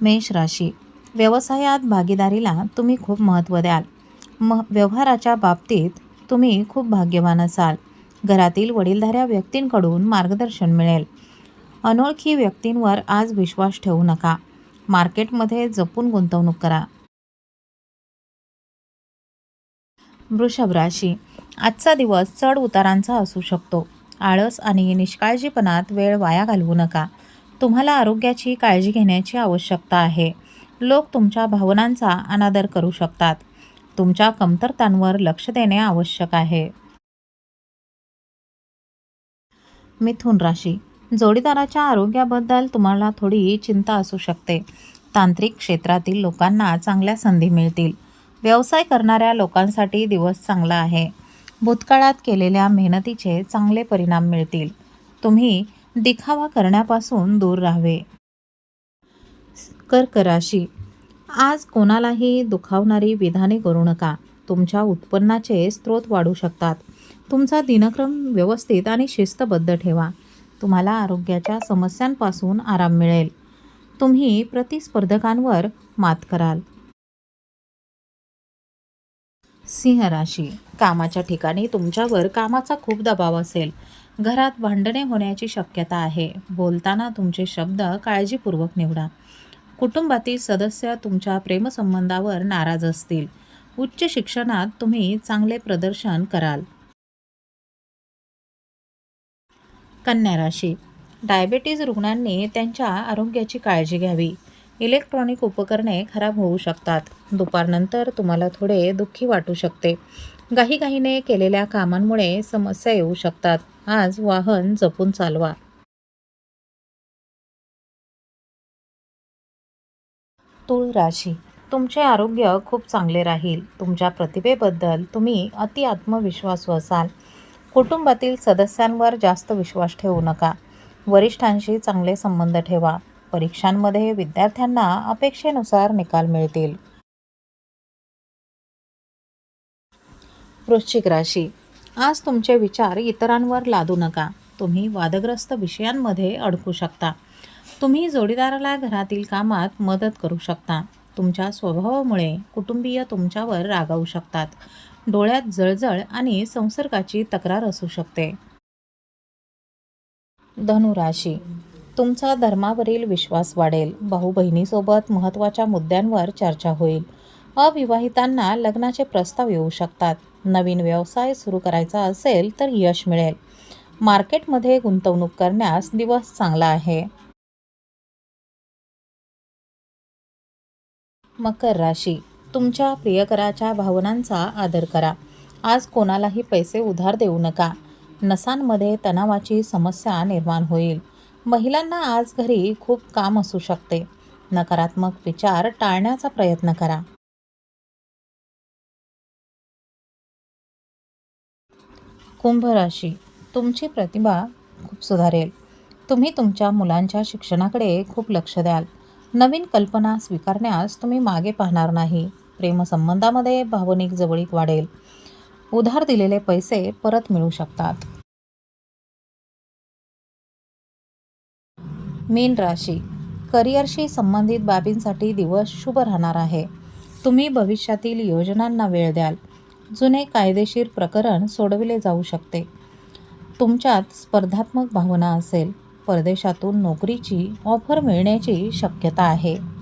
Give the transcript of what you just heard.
मेष राशी. व्यवसायात भागीदारीला तुम्ही खूप महत्त्व द्याल. म व्यवहाराच्या बाबतीत तुम्ही खूप भाग्यवान असाल. घरातील वडीलधाऱ्या व्यक्तींकडून मार्गदर्शन मिळेल. अनोळखी व्यक्तींवर आज विश्वास ठेवू नका. मार्केटमध्ये जपून गुंतवणूक करा. वृषभ राशी. आजचा दिवस चढ उतारांचा असू शकतो. आळस आणि निष्काळजीपणात वेळ वाया घालवू नका. तुम्हाला आरोग्याची काळजी घेण्याची आवश्यकता आहे. लोक तुमच्या भावनांचा अनादर करू शकतात. तुमच्या कमतरतांवर लक्ष देणे आवश्यक आहे. मिथुन राशी. जोडीदाराच्या आरोग्याबद्दल तुम्हाला थोडी चिंता असू शकते. तांत्रिक क्षेत्रातील लोकांना चांगल्या संधी मिळतील. व्यवसाय करणाऱ्या लोकांसाठी दिवस चांगला आहे. भूतकाळात केलेल्या मेहनतीचे चांगले परिणाम मिळतील. तुम्ही दिखावा करण्यापासून दूर राहावे. कर्कराशी आज कोणालाही दुखावणारी विधाने करू नका. तुमच्या उत्पन्नाचे स्रोत वाढू शकतात. तुमचा दिनक्रम व्यवस्थित आणि शिस्तबद्ध ठेवा. तुम्हाला आरोग्याच्या समस्यांपासून आराम मिळेल. तुम्ही प्रतिस्पर्धकांवर मात कराल. सिंह राशी. कामाच्या ठिकाणी तुमच्यावर कामाचा खूप दबाव असेल. घरात भांडणे होण्याची शक्यता आहे. बोलताना तुमचे शब्द काळजीपूर्वक निवडा. कुटुंबातील सदस्य तुमच्या प्रेमसंबंधावर नाराज असतील. उच्च शिक्षणात तुम्ही चांगले प्रदर्शन कराल. कन्या राशी. डायबेटीज रुग्णांनी त्यांच्या आरोग्याची काळजी घ्यावी. इलेक्ट्रॉनिक उपकरणे खराब होऊ शकतात. दुपारनंतर तुम्हाला थोडे दुःखी वाटू शकते. घाईघाईने केलेल्या कामांमुळे समस्या येऊ शकतात. आज वाहन जपून चालवा. तुळ राशी. तुमचे आरोग्य खूप चांगले राहील. तुमच्या प्रतिभेबद्दल तुम्ही अति आत्मविश्वासू असाल. कुटुंबातील सदस्यांवर जास्त विश्वास ठेवू नका. वरिष्ठांशी चांगले संबंध ठेवा. परीक्षांमध्ये विद्यार्थ्यांना अपेक्षेनुसार निकाल मिळतील. वृश्चिक राशी. आज तुमचे विचार इतरांवर लादू नका. तुम्ही वादग्रस्त विषयांमध्ये अडकू शकता. तुम्ही जोडीदाराला घरातील कामात मदत करू शकता. तुमच्या स्वभावामुळे कुटुंबीय तुमच्यावर रागावू शकतात. डोळ्यात जळजळ आणि संसर्गाची तक्रार असू शकते. धनुराशी तुमचा धर्मावरील विश्वास वाढेल. भाऊ बहिणीसोबत महत्त्वाच्या मुद्द्यांवर चर्चा होईल. अविवाहितांना लग्नाचे प्रस्ताव येऊ शकतात. नवीन व्यवसाय सुरू करायचा असेल तर यश मिळेल. मार्केटमध्ये गुंतवणूक करण्यास दिवस चांगला आहे. मकर राशी. तुमच्या प्रियकराच्या भावनांचा आदर करा. आज कोणालाही पैसे उधार देऊ नका. नसांमध्ये तणावाची समस्या निर्माण होईल. महिलांना आज घरी खूप काम असू शकते. नकारात्मक विचार टाळण्याचा प्रयत्न करा. कुंभ राशी. तुमची प्रतिभा खूप सुधारेल. तुम्ही तुमच्या मुलांच्या शिक्षणाकडे खूप लक्ष द्याल. नवीन कल्पना स्वीकारण्यास तुम्ही मागे पाहणार नाही. प्रेमसंबंधामध्ये भावनिक जवळीक वाढेल. उधार दिलेले पैसे परत मिळू शकतात. मीन राशी. करिअरशी संबंधित बाबींसाठी दिवस शुभ राहणार आहे. तुम्ही भविष्यातील योजनांना वेळ द्याल. जुने कायदेशीर प्रकरण सोडविले जाऊ शकते. तुमच्यात स्पर्धात्मक भावना असेल. परदेशातून नोकरीची ऑफर मिळण्याची शक्यता आहे.